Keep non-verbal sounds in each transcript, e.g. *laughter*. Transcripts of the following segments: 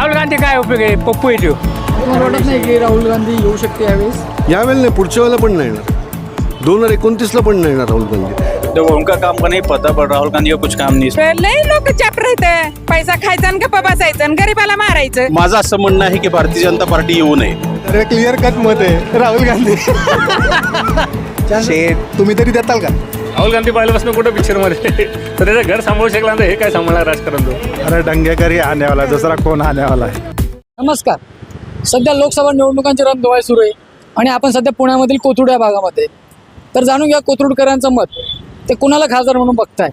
राहुल गांधी काय उपयोग आहे? पप्पू आहे तो तुम्हाला वाटत नाही की राहुल गांधी येऊ शकते यावेळेस. यावेळेला नाही पुढच्या वेळेला पण नाही येणार. दोन हजार एकोणतीसला पण नाही येणार राहुल गांधी. देखो उनका काम का नहीं पता पर राहुल गांधी का कुछ काम नहीं? लय लोक चाप राहत पैसा खायचा आणि गप्पा बसायचं आणि गरीबाला मारायचं. माझं असं म्हणणं आहे की भारतीय जनता पार्टी येऊ नये. अरे क्लिअर कट मत आहे. राहुल गांधी. *laughs* *laughs* तुम्ही तरी देताल का? राहुल गांधी पाहिल्यापासून कुठं पिक्चरमध्ये तर त्याचं घर सांभाळू शकला नाही हे काय सांभाळणार राजकारण तो? अरे दंगेकर ही आने वाला है, दूसरा कौन आने वाला है नमस्कार. सध्या लोकसभा निवडणुकांची रणधुमाळी सुरू आहे आणि आपण सध्या पुण्यामधील कोथरूड या भागामध्ये. तर जाणून घ्या कोथरूडकरांचं मत. ते कुणाला खासदार म्हणून बघताय?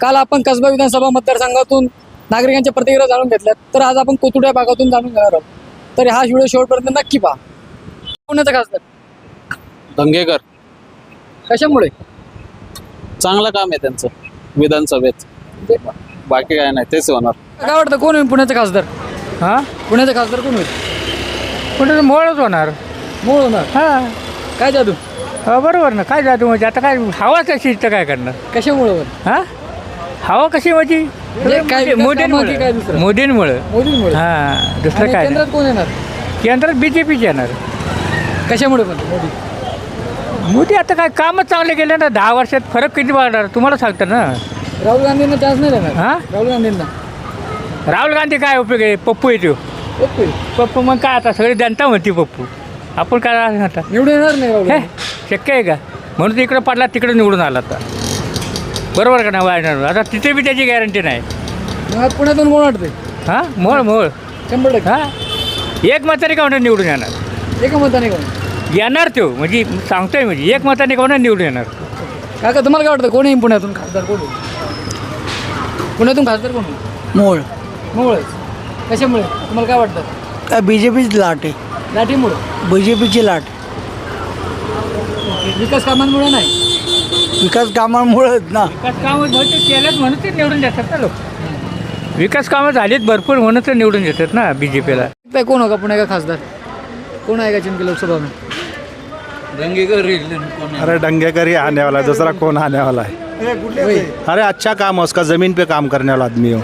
काल आपण कसबा विधानसभा मतदारसंघातून नागरिकांच्या प्रतिक्रिया जाणून घेतल्यात. तर आज आपण कोथरूड या भागातून जाणून घेणार आहोत. तर हा व्हिडिओ शेवटपर्यंत नक्की पहा. पुण्याचा खासदार? दंगेकर. कशामुळे? चांगलं काम आहे त्यांचं विधानसभेत. बाकी काय नाही तेच होणार. काय वाटतं कोण होईल पुण्याचा खासदार? हां? पुण्याचा खासदार कोण होईल? कुठं मोळच होणार. मूळ होणार? हां. काय जादू? हा, बरोबर ना काय जातो म्हणजे आता काय हवा कशी तर काय करणार? कशामुळे होईल? हां? हवा कशी म्हणजे? म्हणजे काय विकास काय दुसरं? मोदींमुळे. मोदींमुळे? हां दुसरं आणि काय केंद्रात कोण येणार. केंद्रात बी जे पीचे येणार. कशामुळे पण? मोदी. मोदी आता काय कामच चांगले केले ना दहा वर्षात फरक किती वाढणार तुम्हाला सांगता ना. राहुल गांधींना चान्स नाही देणार. हां? राहुल गांधींना. राहुल गांधी काय उपयोग आहे? पप्पू आहे तो. ओके पप्पू मग काय आता? सगळी जनता म्हणते पप्पू. आपण काय आता? निवडून येणार नाही राहुल हे गांधी. शक्य आहे का? म्हणून तो इकडं पडला तिकडे निवडून आला आता. बरोबर का ना वाढणार? आता तिथे बी त्याची गॅरंटी नाही. मग आज पुण्यातून कोण वाटते हां? मोळ मोळ शंभर टक्के. हां? एक मताने का होणार निवडून येणार? एका मताने कोण येणार तो म्हणजे सांगतोय म्हणजे एक मताने का होणार निवडून येणार. काका तुम्हाला काय वाटतं कोण पुण्यातून? खासदार कोण होईल? पुण्यातून खासदार कोण होईल? मोळ मोळच कशामुळे? तुम्हाला काय वाटतं? काय बी जे पीची लाट आहे. लाठीमुळे बी जे पीची लाट विकास कामांमुळे नाही? विकास कामांमुळेच ना. विकास कामं बहुतेक केल्यात म्हणून ते निवडून देतात ना लोक. विकास कामं झालीत भरपूर म्हणून ते निवडून देतात ना बी जे पीला काय कोण पुणे का खासदार? कोण आहे का चिंकी लोकसभा? में अरे दंगेकर ही? आने वाला है, दूसरा कौन आने वाला है? अरे अच्छा काम है उसका ज़मीन पे काम करने वाला आदमी हो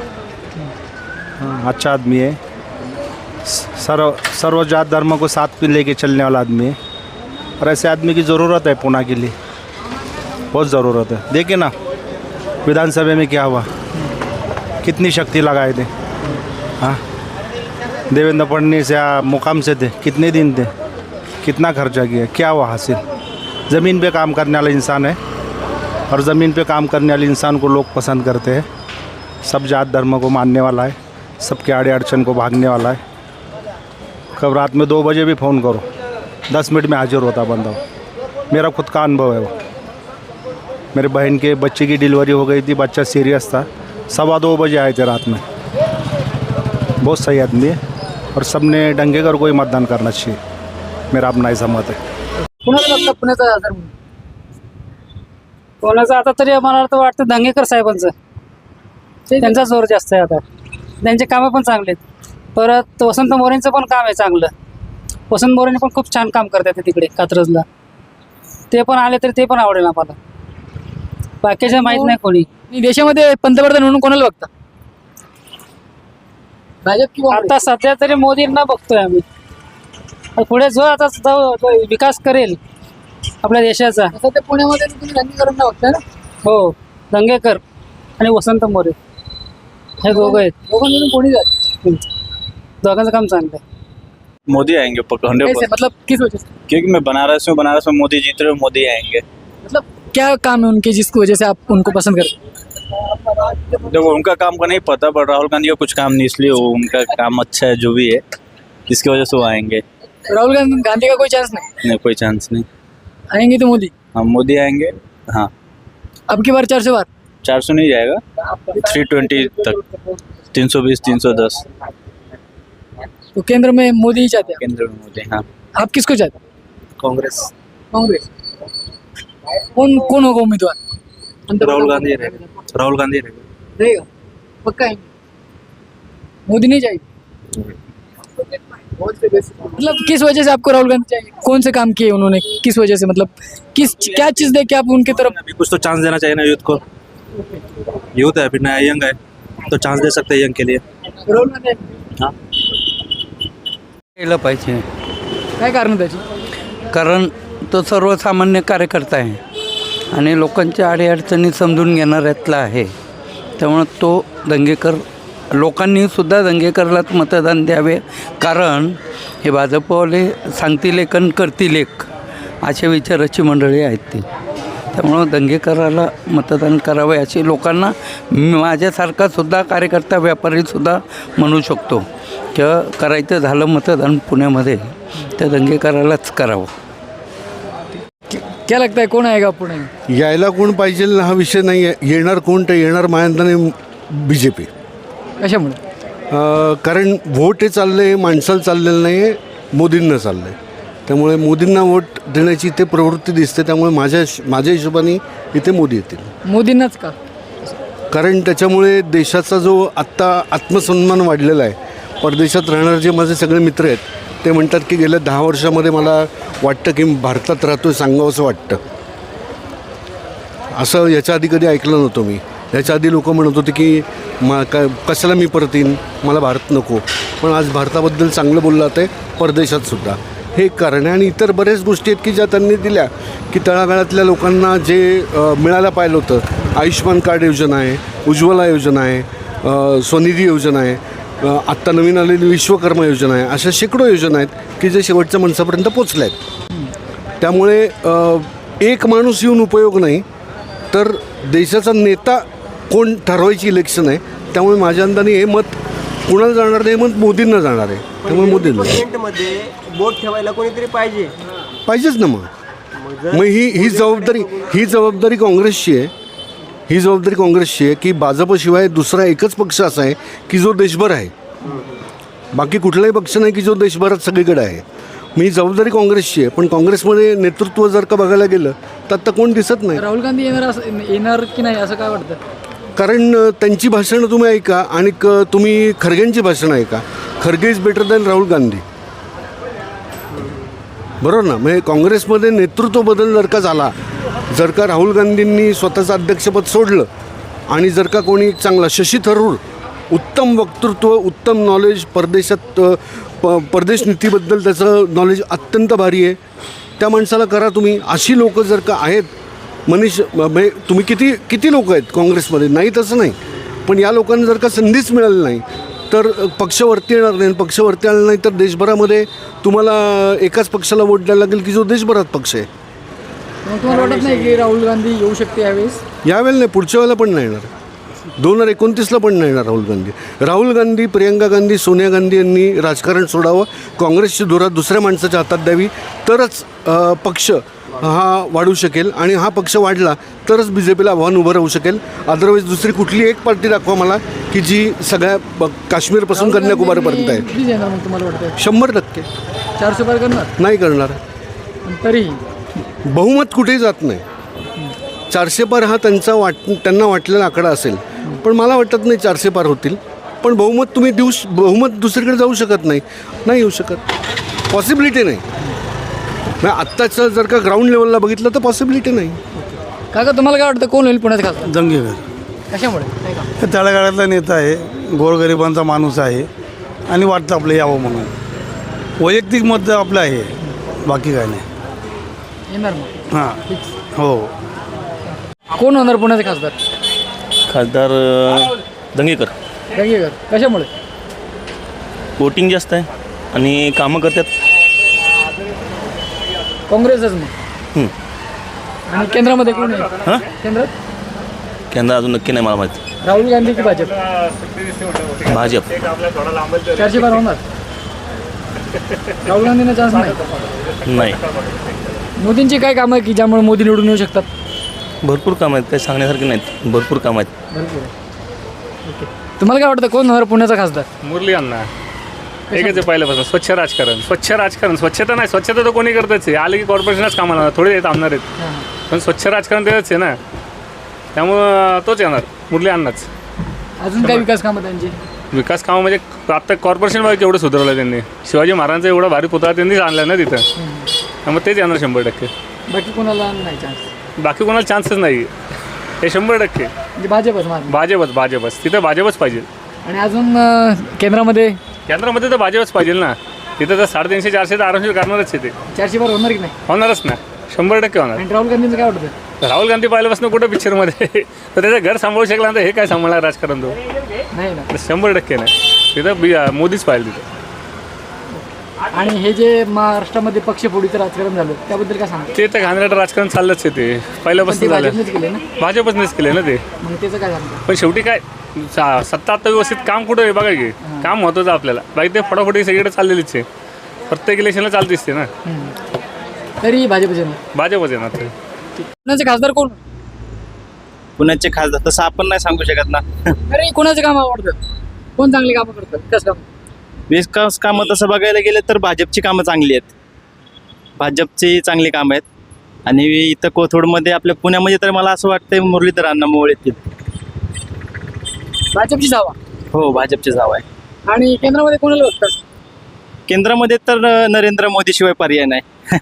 हाँ, अच्छा आदमी है। सर्व सर्व जात धर्म को साथ में लेके चलने वाला आदमी है। और ऐसे आदमी की ज़रूरत है पुणे के लिए। बहुत ज़रूरत है। देखिए ना विधानसभा में क्या हुआ? कितनी शक्ति लगाए थे? हाँ? देवेंद्र फडणवीस या मुकाम से थे? कितने दिन थे? कितना खर्चा किया? क्या हुआ हासिल? ज़मीन पे काम करने वाला इंसान है और ज़मीन पे काम करने वाले इंसान को लोग पसंद करते हैं। सब जात धर्म को मानने वाला है, सबके आड़े अड़चन को भागने वाला है। कब रात में दो बजे भी फ़ोन करो, दस मिनट में हाजिर होता बंदा। मेरा खुद का अनुभव है वो। मेरे बहन के बच्चे की डिलीवरी हो गई थी, बच्चा सीरियस था। सवा दो बजे आए थे रात में। बहुत सही आदमी है और सबने डंगेकर को ही मतदान करना चाहिए। मेरा अपना ऐसा मत है। कुणाला बघता पुण्याचा खासदार म्हणून. कोणाचं आता तरी मला तर वाटतं दंगेकर साहेबांचं. त्यांचा जोर जास्त आहे आता. त्यांचे कामं पण चांगले आहेत. परत वसंत मोरेंचं पण काम आहे चांगलं. वसंत मोरेने पण खूप छान काम करतात तिकडे कात्रजला. ते पण आले तरी ते पण आवडेल आम्हाला. बाकीचं माहीत नाही कोणी. आणि देशामध्ये पंतप्रधान म्हणून कोणाला बघता? भाजप की काँग्रेस? आता सध्या तरी मोदींना बघतोय आम्ही. पुढे जो आता जो जो विकास करेल आपल्या देशाचा पुण्यामध्ये तुम्ही बघताय ना? हो दंगेकर आणि वसंत मोरे. हे दोघं आहेत. दोघांमधून कोणी जात दोघांचं काम चांगलं आहे. मोदी आएँगे पक्का हंड्रेड कैसे मतलब किस वजह से? क्योंकि मैं बनारस में बनारस में मोदी जीत रहे हो, मोदी आएँगे। मतलब क्या काम है उनके जिसकी वजह से आप उनको पसंद करते देखो उनका काम का नहीं पता पर राहुल गांधी का कुछ काम नहीं इसलिए वो उनका काम अच्छा है जो भी है जिसकी वजह से वो आएँगे। हैं राहुल गांधी का कोई चांस नहीं? नहीं कोई चांस नहीं। आएँगे तो मोदी? हाँ मोदी आएँगे। हाँ। अब की बार चार सौ बार? चार सौ नहीं जाएगा। थ्री ट्वेंटी तक। तीन सौ बीस तीन सौ दस। तो केंद्र में मोदी ही चाहते हैं केंद्र में मोदी हाँ। आप किसको चाहते हैं? कांग्रेस। कांग्रेस। कौन कौन होगा उम्मीदवार? राहुल गांधी रहेगा। राहुल गांधी रहेगा। रहेगा। पक्का है मोदी नहीं चाहिए मतलब किस वजह से आपको राहुल गांधी चाहिए? कौन से काम किए उन्होंने? किस वजह से? मतलब किस क्या चीज दे के आप उनकी तरफ अभी कुछ तो चांस देना चाहिए ना यूथ को। यूथ है अभी नया यंग है तो चांस दे सकते हैं यंग के लिए। राहुल गांधी। हाँ। केलं पाहिजे. काय कारण त्याची? कारण तो सर्वसामान्य कार्यकर्ता आहे. आणि लोकांच्या अडीअडचणी समजून घेणाऱ्यातला आहे. त्यामुळं तो दंगेकर लोकांनी सुद्धा दंगेकरलाच मतदान द्यावे. कारण हे भाजपवाले सांगतील एक आणि करतील एक अशा विचाराची मंडळी आहेत ती. त्यामुळं दंगेकराला मतदान करावे अशी लोकांना मी- माझ्यासारखा सुद्धा कार्यकर्ता व्यापारीसुद्धा म्हणू शकतो किंवा करायचं झालं मतदान पुण्यामध्ये तर दंगेकरालाच करावं. क्या लगता है कोण आहे का पुणे? यायला कोण पाहिजे हा विषय नाही आहे येणार कोण ते येणार माझ्याने बी जे पी कशामुळे? कारण व्होट हे चाललं आहे माणसाला चाललेलं नाही आहे मोदींना चाललं आहे त्यामुळे मोदींना वोट देण्याची इथे प्रवृत्ती दिसते त्यामुळे माझ्या माझ्या हिशोबाने इथे मोदी येतील. मोदींनाच का? कारण त्याच्यामुळे देशाचा जो आत्ता आत्मसन्मान वाढलेला आहे परदेशात राहणारे जे माझे सगळे मित्र आहेत ते म्हणतात की गेल्या दहा वर्षामध्ये मला वाटतं की मी भारतात राहतो सांगावं असं वाटतं. असं याच्या आधी कधी ऐकलं नव्हतं मी. याच्या आधी लोक म्हणत होते की मा का कशाला मी परत येईन मला भारत नको. पण आज भारताबद्दल चांगलं बोललं जातं आहे परदेशात सुद्धा. हे कारण आणि इतर बऱ्याच गोष्टी आहेत की ज्या त्यांनी दिल्या की तळागाळातल्या लोकांना जे मिळायला पाहिलं होतं आयुष्यमान कार्ड योजना आहे उज्ज्वला योजना आहे स्वनिधी योजना आहे आत्ता नवीन आलेली विश्वकर्मा योजना आहे अशा शेकडो योजना आहेत की जे शेवटच्या माणसापर्यंत पोचल्या आहेत. त्यामुळे एक माणूस येऊन उपयोग नाही तर देशाचा नेता कोण ठरवायची इलेक्शन आहे त्यामुळे माझ्या अंदाने हे मत कुणाला जाणार नाही हे मत मोदींना जाणार आहे. त्यामुळे मोदींना. मध्ये बोट ठेवायला कोणीतरी पाहिजे? पाहिजेच ना मग. मग ही ही जबाबदारी ही जबाबदारी काँग्रेसची आहे. ही जबाबदारी काँग्रेसची आहे की भाजपशिवाय दुसरा एकच पक्ष असा आहे की जो देशभर आहे. बाकी कुठलाही पक्ष नाही की जो देशभरात सगळीकडे आहे. मी जबाबदारी काँग्रेसची आहे. पण काँग्रेसमध्ये नेतृत्व जर का बघायला गेलं तर आत्ता कोण दिसत नाही. राहुल गांधी येणार असं येणार की नाही असं काय वाटतं? कारण त्यांची भाषणं तुम्ही ऐका आणि क तुम्ही खरगेंची भाषणं ऐका. Kharge is better than Rahul Gandhi. बरोबर ना? म्हणजे काँग्रेसमध्ये नेतृत्व बदल जर का झाला जर का राहुल गांधींनी स्वतःचं अध्यक्षपद सोडलं आणि जर का कोणी चांगला शशी थरूर उत्तम वक्तृत्व उत्तम नॉलेज परदेशात प परदेश नीतीबद्दल त्याचं नॉलेज अत्यंत भारी आहे. त्या माणसाला करा तुम्ही. अशी लोकं जर का आहेत मनीष म्हणजे तुम्ही किती किती लोक आहेत काँग्रेसमध्ये? नाही तसं नाही. पण या लोकांना जर का संधीच मिळाली नाही तर पक्ष वरती येणार नाही आणि पक्ष वरती आला नाही तर देशभरामध्ये तुम्हाला एकाच पक्षाला वोट द्यायला लागेल की जो देशभरात पक्ष आहे? तुम्हाला वाटत नाही की राहुल गांधी येऊ शकते यावेळेस? यावेळेला नाही पुढच्या वेळेला पण नाही येणार. दोन हजार एकोणतीसला पण नाही येणार राहुल गांधी. राहुल गांधी प्रियंका गांधी सोनिया गांधी यांनी राजकारण सोडावं काँग्रेसची धुरा दुसऱ्या माणसाच्या हातात द्यावी तरच पक्ष हा वाढू शकेल आणि हा पक्ष वाढला तरच बी जे पीला आव्हान उभं राहू शकेल. अदरवाईज दुसरी कुठली एक पार्टी दाखवा मला की जी सगळ्या ब- काश्मीरपासून कन्याकुमारीपर्यंत आहे. शंभर टक्के. चारशे पार करणार? नाही करणार. तरीही. बहुमत कुठेही जात नाही. चारशे पार हा त्यांचा वाट त्यांना वाटलेला आकडा असेल. पण मला वाटत नाही चारशे पार होतील. पण बहुमत तुम्ही देऊ बहुमत दुसरीकडे जाऊ शकत नाही. नाही येऊ शकत. पॉसिबिलिटी नाही. म्हणजे आत्ताचं जर का ग्राउंड लेवलला बघितलं तर पॉसिबिलिटी नाही. काका तुम्हाला काय वाटतं कोण होईल पुण्यात खासदार? दंगेकर. कशामुळे? नाही का हे तळागाळातला नेता आहे गोरगरिबांचा माणूस आहे आणि वाटतं आपलं यावं म्हणून. वैयक्तिक मत आपलं आहे बाकी काय नाही. येणार मग. हां हो. कोण होणार पुण्याचे खासदार? खासदार दंगेकर. दंगेकर. कशामुळे? वोटिंग जास्त आहे आणि कामं करतात. काँग्रेसच मग. हं. आणि केंद्रामध्ये कोण आहे? हां? केंद्रात? केंद्र अजून नक्की नाही मला माहिती. राहुल गांधी की भाजप. भाजप. चारशे बार होणार? राहुल गांधींना चान्स नाही. नाही. मोदींची काय कामं आहे की ज्यामुळे मोदी निवडून येऊ शकतात? भरपूर कामं आहेत काही सांगण्यासारखे नाहीत. भरपूर कामं आहेत. भरपूर. आहे. ओके. तुम्हाला काय वाटतं कोण होणार पुण्याचा खासदार? मुरली अण्णा एकच आहे पहिल्यापासून स्वच्छ राजकारण. स्वच्छ राजकारण. स्वच्छता नाही स्वच्छता तर कोणी करतच आहे. आले की कॉर्पोरेशनच कामाला थोडे येत थांबणार आहेत. पण स्वच्छ राजकारण तेच आहे ना. त्यामुळं तोच येणार मुरली अण्णाच अजून काय विकास कामं त्यांची? विकास कामं म्हणजे आता कॉर्पोरेशन बघा केवढं सुधारलं त्यांनी. शिवाजी महाराजांचा एवढा भारी पुतळा त्यांनीच आणला ना तिथं. त्यामुळे तेच येणार शंभर टक्के. बाकी कोणाला नाही चान्स बाकी कोणाला चान्सच नाही. हे शंभर टक्के. म्हणजे भाजपच भाजपच भाजपच. तिथं भाजपच पाहिजे. आणि अजून केंद्रामध्ये? केंद्रामध्ये तर भाजपच पाहिजे ना. तिथं तर साडेतीनशे चारशे तर आरामशीर करणारच आहे ते. चारशे बार होणार की नाही? होणारच ना. शंभर टक्के होणार. आणि राहुल गांधींचं काय वाटतं? राहुल गांधी पाहिल्यापासून कुठं पिक्चरमध्ये तर त्याचं घर सांभाळू शकला तर हे काय सांभाळणार राजकारण तो? नाही ना. तर शंभर टक्के नाही. तिथं बी मोदीच पाहिजे तिथं. आणि हे जे महाराष्ट्रामध्ये पक्षफोडीचं राजकारण झालं त्याबद्दल काय सांगतो ते तर घाणेरडं राजकारण चाललंच आहे ते. पहिल्यापासून झालं. भाजपनेच केले ना? भाजपच केले ना ते. मग त्याचं काय सांगतो पण शेवटी काय सा- सत्ता आता व्यवस्थित काम कुठं आहे बघा की? काम महत्वाचं आपल्याला. बाकी ते फटाफटी सगळीकडे चाललेलीच आहे. प्रत्येक इलेक्शनला चालतेच ते ना. तरी भाजपचे नाही भाजपच आहे ना ते. पुण्याचे खासदार कोण? पुण्याचे खासदार तसं आपण नाही सांगू शकत ना. अरे कोणाचं काम आवडतं? कोण चांगली कामं करतात कसं काम? विकास कामं तसं बघायला गेलं तर भाजपची कामं चांगली आहेत. भाजपची चांगली कामं आहेत. आणि इथं कोथरूडमध्ये आपल्या पुण्यामध्ये तर मला असं वाटतंय मुरलीधर अण्णा मोहोळ येतील. भाजपची जावा हो भाजपचे जाव आहे. आणि केंद्रामध्ये कोणाला बघतात? केंद्रामध्ये तर नरेंद्र मोदीशिवाय पर्याय नाही. *laughs*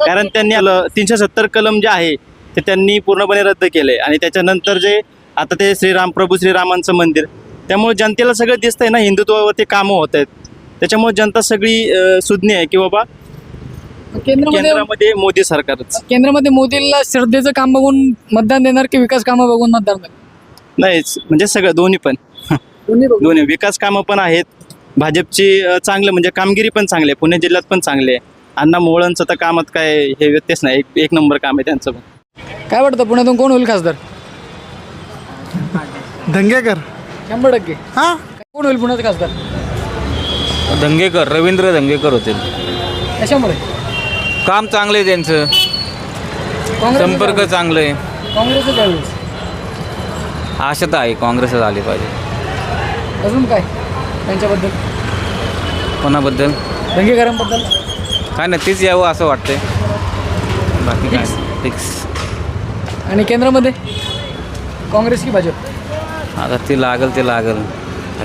कारण त्यांनी तीनशे सत्तर कलम जे आहे ते त्यांनी पूर्णपणे रद्द केले आणि त्याच्यानंतर जे आता ते श्रीराम प्रभू श्रीरामांचं मंदिर त्यामुळे जनतेला सगळं दिसतंय ना हिंदुत्वावरती कामं होत आहेत. त्याच्यामुळे जनता सगळी सुज्ञ आहे की बाबा केंद्रामध्ये केंद्रामध्ये मोदी सरकारच. केंद्रामध्ये मोदीला श्रद्धेचं काम बघून मतदान देणार की विकास कामं बघून मतदान देणार? नाहीच म्हणजे सगळं दोन्ही पण. दोन्ही बघून. दोन्ही विकास कामं पण आहेत. भाजपची अ, चांगलं म्हणजे कामगिरी पण चांगली आहे. पुणे जिल्ह्यात पण चांगली आहे. अण्णा मोहळांचं तर कामात काय हे व्यत्यच नाही. एक एक नंबर काम आहे त्यांचं पण. काय वाटतं पुण्यातून कोण होईल खासदार? दंगेकर शंभर टक्के. हां? कोण होईल पुण्याचा खासदार? दंगेकर रवींद्र दंगेकर होतील कशामुळे? काम चांगलं आहे त्यांचं. संपर्क. चांगलं आहे. त्यावेळेस आशा तर आहे काँग्रेसच आली पाहिजे. अजून काय? त्यांच्याबद्दल? कोणाबद्दल? दंगेकरांबद्दल? काय नाही तीच यावं असं वाटतंय. बाकी काय फिक्स आणि केंद्रामध्ये? काँग्रेस की भाजप? आता ते लागल ते लागल.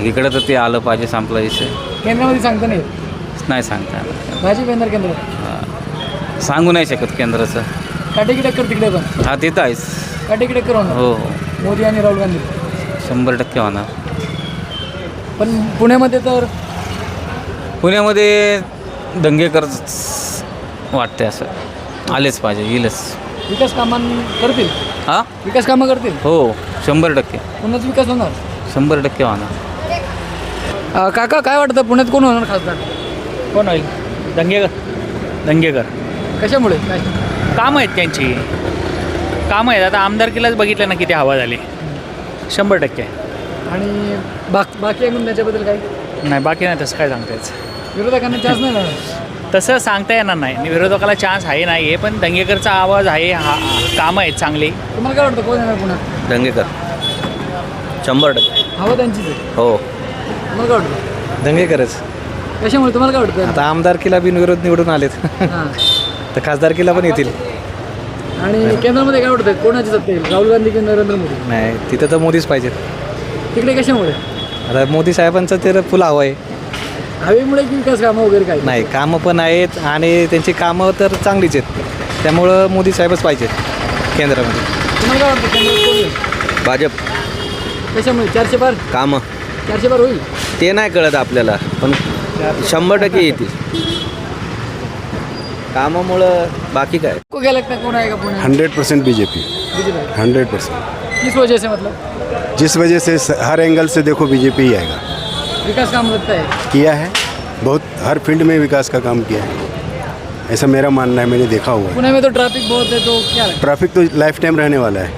इकडं तर ते आलं पाहिजे संपला विषय. केंद्रामध्ये सांगता नाही. नाही सांगता. येणार. भाजप येणार केंद्रात सांगू नाही शकत केंद्राचं. काटेकी टक्कर तिकडे पण? हा ते तर आहेच काटेकी टक्कर होणार? हो. हो मोदी आणि राहुल गांधी. शंभर टक्के होणार. पण पुण्यामध्ये तर पुण्यामध्ये दंगेकर वाटते असं. आलेच पाहिजे येईलच. विकास कामां करतील? हा? विकास कामं करतील? हो शंभर टक्के. पुण्याचा विकास होणार? शंभर टक्के होणार. अं, काका काय वाटतं पुण्यात कोण होणार खासदार? कोण होईल? दंगेकर. दंगेकर. कशामुळे? काय? काम आहेत त्यांची. काम आहेत. आता आमदारकीलाच बघितलं ना किती हवा झाली. शंभर टक्के. आणि बाक बाकी अजून त्याच्याबद्दल काय? नाही बाकी नाही तसं काय सांगता यायचं विरोधकांना चान्स नाही मिळणार. तसं सांगता येणार नाही. आणि विरोधकाला चान्स आहे नाही आहे पण दंगेकरचा आवाज आहे हा कामं आहेत चांगली. तुम्हाला काय वाटतं कोण येणार पुण्यात? दंगेकर. शंभर टक्के. हवं त्यांचीच आहे. हो. तुम्हाला काय वाटतं? दंगेकरच. कशामुळे? तुम्हाला काय वाटतं? आता आमदारकीला बिनविरोध निवडून आलेत. हां. *laughs* तर खासदारकीला पण येतील. आणि केंद्रामध्ये काय वाटतं? कोणाची सत्ता येईल? राहुल गांधी की नरेंद्र मोदी? नाही तिथं तर मोदीच पाहिजेत. तिकडे कशामुळे? आता मोदी साहेबांचं ते फुल हवं आहे. हवेमुळे की विकास कामं वगैरे काय? नाही कामं पण आहेत आणि त्यांची कामं तर चांगलीच आहेत. त्यामुळं मोदी साहेबच पाहिजेत केंद्रामध्ये. तुम्हाला काय वाटतं? केंद्रात कोण येईल? भाजप. कशामुळे? चारशे बार कामं. चारशे बार होईल? ते नाही कळत आपल्याला पण शंभर टक्के येतील. कामामुळं बाकी काय? को क्या लगता? है कौन आएगा Pune? Hundred percent BJP BJP hundred percent. किस वजह से मतलब? जिस वजह से स- हर एंगल से देखो बीजेपी ही आएगा। विकास काम लगता है? किया है। बहुत हर फ़ील्ड में विकास का काम किया है। ऐसा मेरा मानना है मैंने देखा हुआ है। पुणे में तो ट्रैफ़िक बहुत है तो क्या लगता ट्रैफ़िक तो लाइफ टाइम रहने वाला है।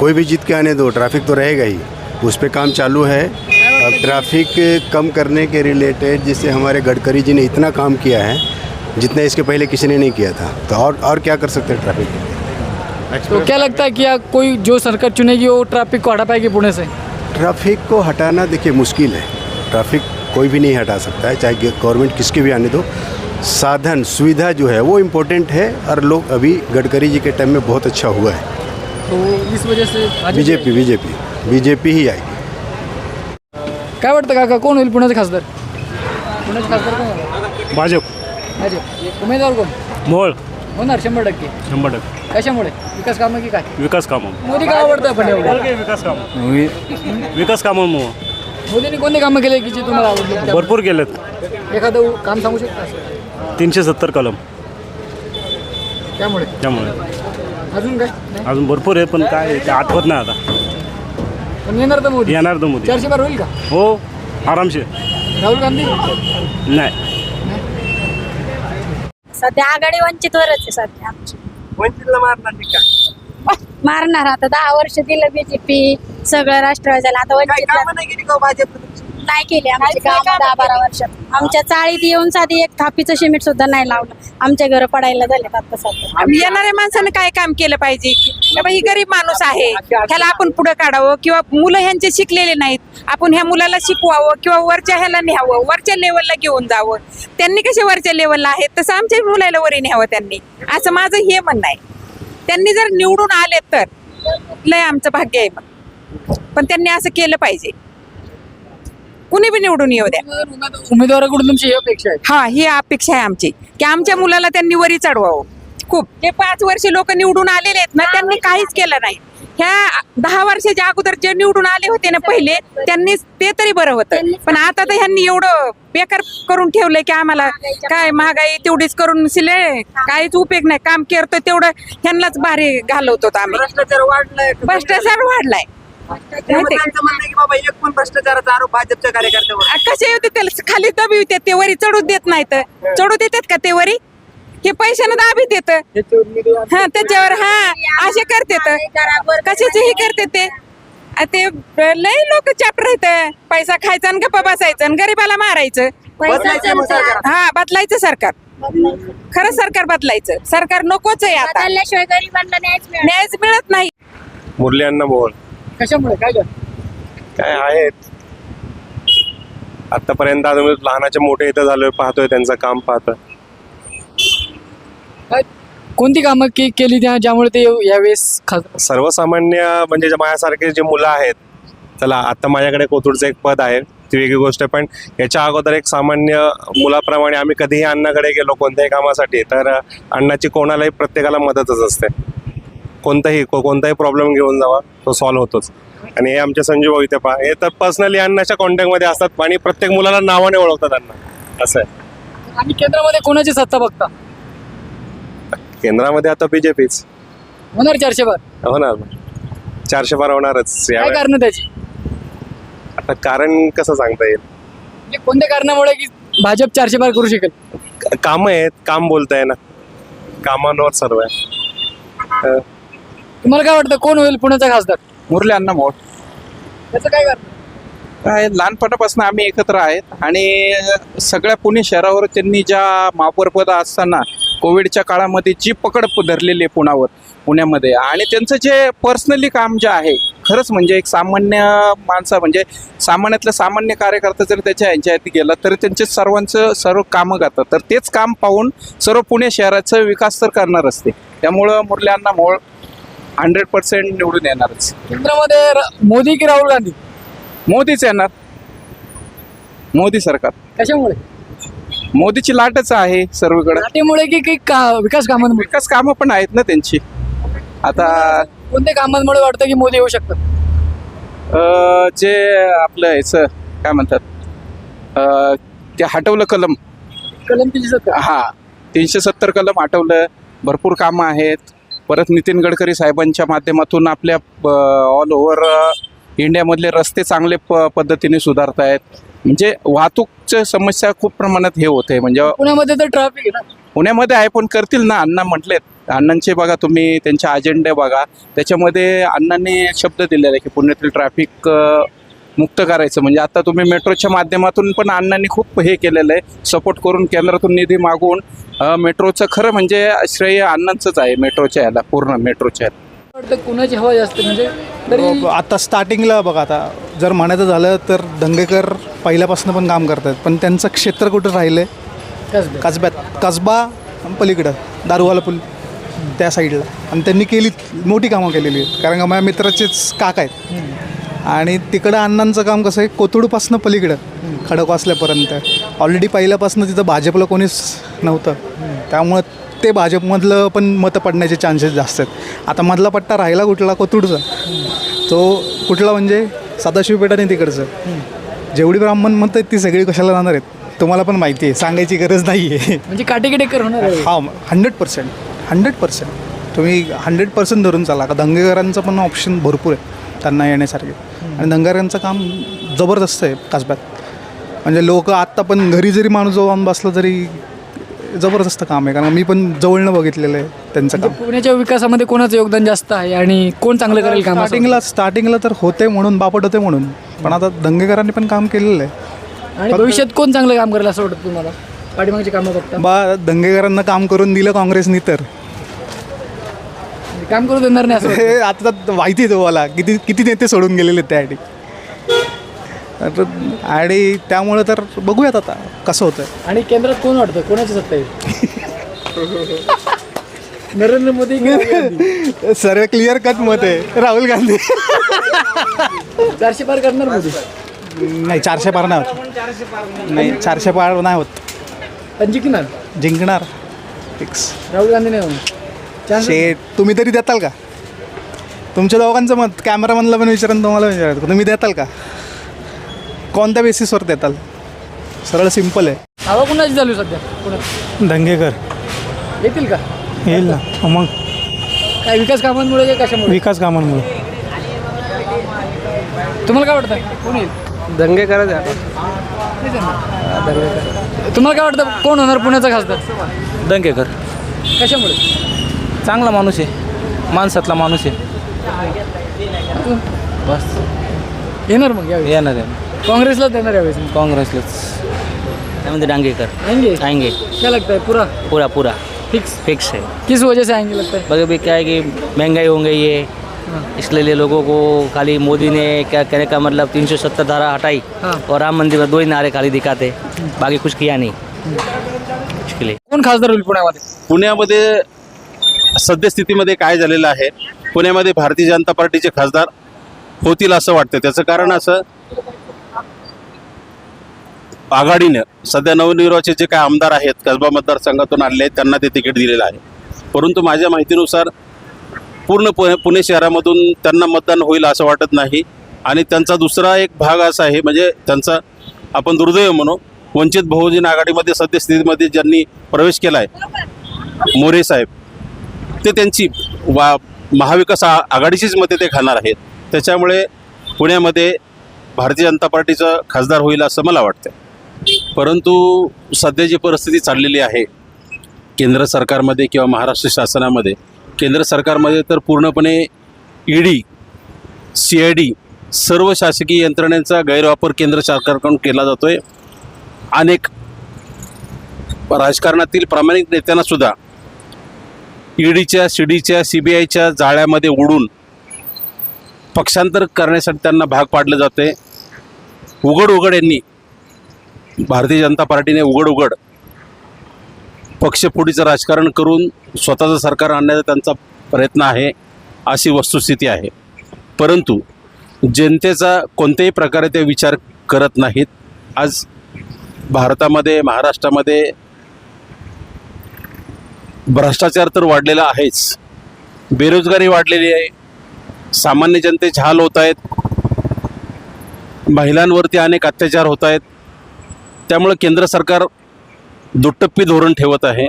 कोई भी जीत के आने दो ट्रैफ़िक तो रहेगा ही। उस पर काम चालू है। ट्रैफ़िक कम करने के रिलेटेड जिससे हमारे गडकरी जी ने इतना काम किया है जितना इसके पहले किसी ने नहीं किया था। तो और और क्या कर सकते हैं ट्रैफ़िक तो क्या लगता है कि कोई जो सरकार चुनेगी वो ट्रैफ़िक को हटा पाएगी पुणे से? ट्रैफ़िक को हटाना देखिए मुश्किल है। ट्रैफ़िक कोई भी नहीं हटा सकता है चाहे गवर्नमेंट किसके भी आने दो। साधन सुविधा जो है वो इम्पोर्टेंट है और लोग अभी गडकरी जी के टाइम में बहुत अच्छा हुआ है। तो इस वजह से बीजेपी बीजेपी बीजेपी ही आएगी। काय वाटतं काका कोण होईल पुण्याचे खासदार? पुण्याचे खासदार कोण होणार? भाजप. भाजप. उमेदवार कोण? मोहोळ. होणार शंभर टक्के. शंभर टक्के. कशामुळे? विकास कामं की काय? विकास कामं. मोदी का आवडतं पण एवढं? विकास कामं. विकास कामांमुळं मोदींनी कोणती कामं केली की जी तुम्हाला आवडली? भरपूर केलेत. एखादं उ- काम सांगू शकता? असं? तीनशे सत्तर कलम. त्यामुळे? त्यामुळे. अजून काय? नाही. अजून भरपूर आहे पण काय ते आठवत नाही आता. पण येणार तर मोदी. येणार तर मोदी. चारशे होईल का? हो आरामशीर. राहुल गांधी? नाही. सध्या आघाडी वंचितवरच आहे सध्या आमची. वंचितला मारणार नाही का? मारणार. आता दहा वर्ष दिलं बीजेपी सगळं राष्ट्रवादीला आता काय वंचित कामं नाही केली का हो भाजप नाही केली आमची काम दहा बारा वर्षात. आमच्या चाळीत येऊन साधी एक थापीचं सिमेंट सुद्धा नाही लावलं. आमच्या घर पडायला आता सध्या. येणाऱ्या माणसाने काय काम केलं पाहिजे? की बाबा ही गरीब माणूस आहे. ह्याला आपण पुढे काढावं किंवा मुलं ह्यांचे शिकलेले नाहीत. आपण ह्या मुलाला शिकवावं किंवा वरच्या ह्याला न्यावं वरच्या लेवलला घेऊन जावं. त्यांनी कसे वरच्या लेवलला आहेत? तसं आमच्या मुलाला वरी न्यावं त्यांनी. असं माझं हे म्हणणं आहे. त्यांनी जर निवडून आले तर लय आमचं भाग्य आहे पण त्यांनी असं केलं पाहिजे. कुणी बी निवडून येऊ द्या. उमेदवाराकडून तुमची ही अपेक्षा आहे? हा ही अपेक्षा आहे आमची. की आमच्या मुलाला त्यांनी वरी चढवावं. खूप. जे पाच वर्ष लोक निवडून आलेले आहेत ना त्यांनी काहीच केलं नाही. ह्या दहा वर्षाच्या अगोदर जे निवडून आले होते ना पहिले त्यांनी ते तरी बरं होतं. पण आता तर ह्यांनी एवढं बेकार करून ठेवलंय की आम्हाला काय महागाई तेवढीच करून सिले काहीच उपयोग नाही. काम करतो तेवढं ह्यांनाच भारी घालवतो आम्ही. भ्रष्टाचार वाढलाय. भ्ष्टाचार वाढलाय माहितीये का? त्यांचं म्हणणं आहे की बाबा एक पण भ्ष्टाचाराचा आरोप भाजपच्या कार्यकर्त्यावर. आ, कसे होते त्याला? खाली दबी होते ते वरी चढू देत नाहीत. चढू देतात का ते वरी? हे पैशानं दाबी देत. हा त्याच्यावर हा असे करतात. कशाचे हे करते ते. आ, ते लय लोक चाप राहत. पैसा खायचा आणि गप्पा बसायचं आणि गरीबाला मारायचं. बदलायचं मग सरकार. हा बदलायचं सरकार. खरं सरकार बदलायचं. सरकार नकोच आहे आता. बदलल्याशिवाय गरिबांना न्यायच मिळत नाही. मुरल्यांना मोहोळ कशामुळे? काय काय काय आहेत आतापर्यंत लहानाचे मोठे इथं झालोय पाहतोय त्यांचं काम पाहतोय. काय? कोणती कामं के केली त्या ज्यामुळे ते यावेळेस खासदार सर्वसामान्य म्हणजे जे माझ्यासारखे जे मुलं आहेत चला आता माझ्याकडे कोथरूडचं एक पद आहे ती वेगळी गोष्ट आहे पण याच्या अगोदर एक सामान्य मुलाप्रमाणे आम्ही कधीही अण्णाकडे गेलो कोणत्याही कामासाठी तर अण्णाची कोणालाही प्रत्येकाला मदतच असते. कोणताही को कोणताही प्रॉब्लेम घेऊन जावा तो सॉल्व्ह होतोच. आणि हे आमचे संजीव भाऊ इथे पहा. हे तर पर्सनली अण्णाच्या कॉन्टॅक्टमध्ये असतात आणि प्रत्येक मुलाला नावाने ओळखतात अण्णा. असं आहे. आणि केंद्रामध्ये कोणाची सत्ता बघता? केंद्रामध्ये आता बीजेपीच होणार चारशे बार. होणार. चारशे बार होणारच काय यावेळी कारण त्याची? आता कारण कसं सांगता येईल? म्हणजे कोणत्या कारणामुळे की भाजप चारशे बार करू शकेल? काम आहेत. काम बोलताय ना. कामांवर सर्व आहे. अं, तुम्हाला काय वाटतं कोण होईल पुण्याचा खासदार? मुरली अण्णा मोठ. त्याचं काय कारण? काय लहानपणापासून आम्ही एकत्र आहेत आणि सगळ्या पुणे शहरावर त्यांनी ज्या महापौरपद असताना कोविडच्या काळामध्ये जी पकड धरलेली आहे पुण्यावर पुण्यामध्ये. आणि त्यांचं जे पर्सनली काम जे आहे खरंच म्हणजे एक सामान्य माणसा म्हणजे सामान्यातलं सामान्य कार्यकर्ता जर त्याच्या यांच्यात गेला तर त्यांचे सर्वांचं सर्व कामं करतात. तर तेच काम पाहून सर्व पुणे शहराचा विकास तर करणार असते. त्यामुळं मुरल्यांना मोळ हंड्रेड पर्सेंट निवडून येणारच. केंद्रामध्ये र- मोदी की राहुल गांधी? मोदीच येणार. मोदी सरकार. कशामुळे? मोदीची लाटच आहे सर्वीकडे. लाटेमुळे की काही का विकास कामांमुळे? विकास कामं पण आहेत ना त्यांची. आता कोणत्या कामांमुळे वाटतं की मोदी येऊ शकतात? अं, जे आपलं ह्याचं काय म्हणतात? अं, ते हटवलं कलम. कलम तीनशे सत्तर. हा तीनशे सत्तर कलम हटवलं. भरपूर कामं आहेत. परत नितीन गडकरी साहेबांच्या माध्यमातून आपल्या ऑल ओव्हर इंडियामधले रस्ते चांगले प पद्धतीने सुधारत आहेत म्हणजे वाहतूकच्या समस्या खूप प्रमाणात हे होते म्हणजे पुण्यामध्ये तर ट्रॅफिक ना? पुण्यामध्ये आहे पण करतील ना अण्णा म्हटलेत. अण्णांचे बघा तुम्ही त्यांचे अजेंडे बघा. त्याच्यामध्ये अण्णांनी शब्द दिलेला आहे की पुण्यातील ट्रॅफिक मुक्त करायचं. म्हणजे आता तुम्ही मेट्रोच्या माध्यमातून पण अण्णांनी खूप हे केलेलं आहे. सपोर्ट करून केंद्रातून निधी मागवून अ, मेट्रोचं खरं म्हणजे श्रेय अण्णांचंच आहे मेट्रोच्या ह्याला पूर्ण मेट्रोच्या ह्याला वाटतं कुणाची हवा जास्त म्हणजे? तरी आता स्टार्टिंगला बघा आता जर म्हणायचं झालं तर दंगेकर पहिल्यापासून पण काम करतात पण त्यांचं क्षेत्र कुठं राहिलं आहे कसबे. कसब्यात. कसबा पलीकडं दारूवाला पूल त्या साईडला आणि त्यांनी केली मोठी कामं केलेली आहेत. कारण का माझ्या मित्राचेच काका आहेत. आणि तिकडं अण्णांचं काम कसं आहे कोथरूडपासनं पलीकडं खडकवासल्यापर्यंत ऑलरेडी पहिल्यापासून तिथं भाजपला कोणीच नव्हतं. त्यामुळं ते भाजपमधलं पण मतं पडण्याचे चान्सेस जास्त आहेत. आता मधला पट्टा राहिला कुठला? कोथरूडचा. तो कुठला म्हणजे सदाशिव पेठ आणि तिकडचं. जेवढी ब्राह्मण मतं आहेत ती सगळी कशाला जाणार आहेत? तुम्हाला पण माहिती आहे सांगायची गरज नाही आहे म्हणजे काटेकेटेकर होणार आहे. हा हंड्रेड पर्सेंट हंड्रेड पर्सेंट तुम्ही हंड्रेड पर्सेंट धरून चाला. का दंगेकरांचं पण ऑप्शन भरपूर आहे. त्यांना येण्यासारखे. आणि दंगेकरांचं काम जबरदस्त आहे कसब्यात. म्हणजे लोक आत्ता पण घरी जरी माणूस जाऊन बसला तरी जबरदस्त काम आहे. कारण मी पण जवळनं बघितलेलं आहे त्यांचं काम. पुण्याच्या विकासामध्ये कोणाचं योगदान जास्त आहे आणि कोण चांगलं करेल काम स्टार्टिंगला स्टार्टिंगला तर होते म्हणून बापट होते म्हणून. पण आता दंगेकरांनी पण काम केलेलं आहे. आणि भविष्यात कोण चांगलं काम करेल असं वाटतं तुम्हाला? पाठीमागची कामं बघता. बा दंगेकरांना काम करून दिलं काँग्रेसनी तर. काम करू देणार नाही असं. हे आता तर माहिती आहे तुम्हाला. किती किती नेते सोडून गेलेले आहेत त्यासाठी तर आणि त्यामुळं तर बघूयात आता कसं होतं आणि केंद्रात कोण वाटतं कोणाची सत्ता येईल? नरेंद्र मोदी की राहुल गांधी? सर्व क्लिअर कट मत आहे. राहुल गांधी. चारशे पार करणार मोदी. नाही चारशे पार नाही होत. नाही चारशे पार नाही होत. पण जिंकणार. जिंकणार. फिक्स राहुल गांधी नाही होणार. शेट तुम्ही तरी देताल का? तुमच्या दोघांचं मत कॅमेरामॅनला पण विचारून तुम्हाला विचारायचं. तुम्ही देताल का? कोणत्या बेसिसवर देताल? सरळ सिंपल आहे. हवा कुणाची चालू आहे सध्या? पुण्यात दंगेकर येतील का? येईल ना. मग? काय विकास कामांमुळे काय कशामुळे? विकास कामांमुळे. तुम्हाला काय वाटतं? कोण येईल? दंगेकर तेच आहे. ना. तुम्हाला काय वाटतं कोण होणार पुण्याचा खासदार? दंगेकर कशामुळे? चांगला माणूस आहे. माणसातला माणूस आहे. बस. येणार मग यावेळी येणार आहे काँग्रेसला देणार यावेळेस काँग्रेसलाच. त्यामध्ये डांगेकर आएंगे आएंगे क्या लगता है पूरा? पूरा पूरा. फिक्स? फिक्स है किस वजह से आएंगे लगता है? बगे भी क्या है कि महंगाई हो गई है. इसलिए लिए लोगों को खाली मोदी ने क्या कहने का मतलब तीन सौ सत्तर धारा हटाई हाँ। और राम मंदिर में दो ही नारे खाली दिखाते. बाकी कुछ किया नहीं. उसके लिए. कोण खासदार होईल पुण्यामध्ये? पुण्यामध्ये सद्यस्थितीमध्ये काय झालेलं आहे? पुण्यामध्ये भारतीय जनता पार्टीचे खासदार होतील असं वाटतं त्याचं कारण असं आघाडीनं सध्या नवनिर्वाचित जे काय आमदार आहेत कसबा मतदारसंघातून आणले आहेत त्यांना ते तिकीट दिलेलं आहे. परंतु माझ्या माहितीनुसार पूर्ण पु पुणे शहरामधून त्यांना मतदान होईल असं वाटत नाही. आणि त्यांचा दुसरा एक भाग असा आहे म्हणजे त्यांचा आपण दुर्दैव म्हणू वंचित बहुजन आघाडीमध्ये सद्यस्थितीमध्ये ज्यांनी प्रवेश केला आहे मोरे साहेब ते त्यांची वा महाविकास आ- आघाडीचीच मते ते खाणार आहेत. त्याच्यामुळे पुण्यामध्ये भारतीय जनता पार्टीचं खासदार होईल असं मला वाटतं परंतु सध्या जी परिस्थिती चाललेली आहे केंद्र सरकारमध्ये किंवा महाराष्ट्र शासनामध्ये केंद्र सरकारमध्ये तर पूर्णपणे E D C I D सर्व शासकीय यंत्रणेचा गैरवापर केंद्र सरकारकडून केला जातो आहे अनेक राजकारणातील प्रामाणिक नेत्यांनासुद्धा ईडीच्या सीडीच्या सी बी आयच्या जाळ्यामध्ये उडून पक्षांतर करण्यासाठी त्यांना भाग पाडलं जाते उघड उघड यांनी भारतीय जनता पार्टीने उघड उघड पक्षफोडीचं राजकारण करून स्वतःचं सरकार आणण्याचा त्यांचा प्रयत्न आहे अशी वस्तुस्थिती आहे. परंतु जनतेचा कोणत्याही प्रकारे ते विचार करत नाहीत. आज भारतामध्ये महाराष्ट्रामध्ये भ्रष्टाचार तर वाढलेला आहेच. बेरोजगारी वाढलेली आहे. सामान्य जनतेचे हाल होत आहेत. महिलांवरती अनेक अत्याचार होत आहेत. त्यामुळं केंद्र सरकार दुट्टप्पी धोरण ठेवत आहे.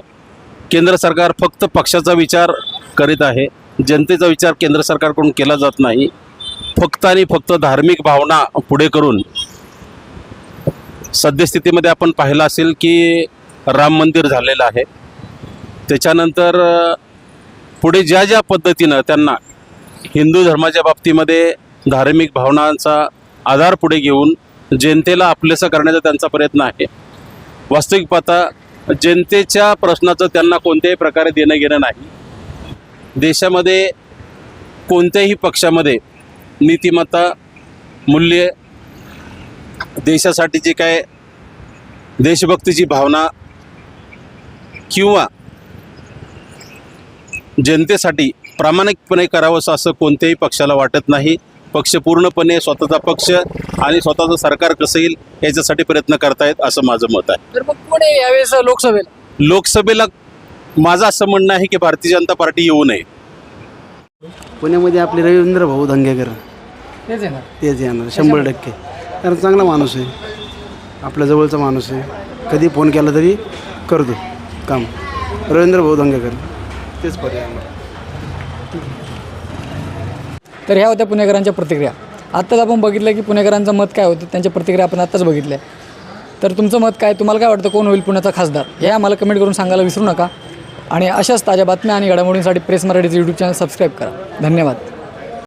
केंद्र सरकार फक्त पक्षाचा विचार करीत आहे. जनतेचा विचार केंद्र सरकारकडून केला जात नाही. फक्त आणि फक्त धार्मिक भावना पुढे करून सद्यस्थितीमध्ये आपण पाहिलं असेल की राम मंदिर झालेलं आहे. त्याच्यानंतर पुढे ज्या ज्या पद्धतीनं त्यांना हिंदू धर्माच्या बाबतीमध्ये धार्मिक भावनांचा आधार पुढे घेऊन जनतेला आपलेसं करण्याचा त्यांचा प्रयत्न आहे. वास्तविक पाहता जनतेच्या प्रश्नाचं त्यांना कोणत्याही प्रकारे देणं घेणं नाही. देशामध्ये कोणत्याही पक्षामध्ये नीतिमत्ता मूल्य देशासाठी जे काय देशभक्तीची भावना किंवा जनतेसाठी प्रामाणिकपणे करावंसं असं कोणत्याही पक्षाला वाटत नाही. पक्ष पूर्णपणे स्वतःचा पक्ष आणि स्वतःचं सरकार कसं येईल याच्यासाठी प्रयत्न करतायत असं माझं मत आहे. तर मग कोण आहे यावेळेस लोकसभेला? लोकसभेला माझं असं म्हणणं आहे की भारतीय जनता पार्टी येऊ नये. पुण्यामध्ये आपले रवींद्र भाऊ दंगेकर तेच आहे ना. तेच येणार शंभर टक्के. कारण चांगला माणूस आहे. आपल्या जवळचा माणूस आहे. कधी फोन केला तरी करतो काम. रवींद्र भाऊ दंगेकर तेच पर्याय तर ह्या होत्या पुणेकरांच्या प्रतिक्रिया. आत्ताच आपण बघितलं की पुणेकरांचं मत काय होतं त्यांच्या प्रतिक्रिया आपण आत्ताच बघितल्या. तर तुमचं मत काय? तुम्हाला काय वाटतं कोण होईल पुण्याचा खासदार? हे आम्हाला कमेंट करून सांगायला विसरू नका. आणि अशाच ताज्या बातम्या आणि घडामोडींसाठी प्रेस मराठीचं यूट्यूब चॅनल सबस्क्राईब करा. धन्यवाद.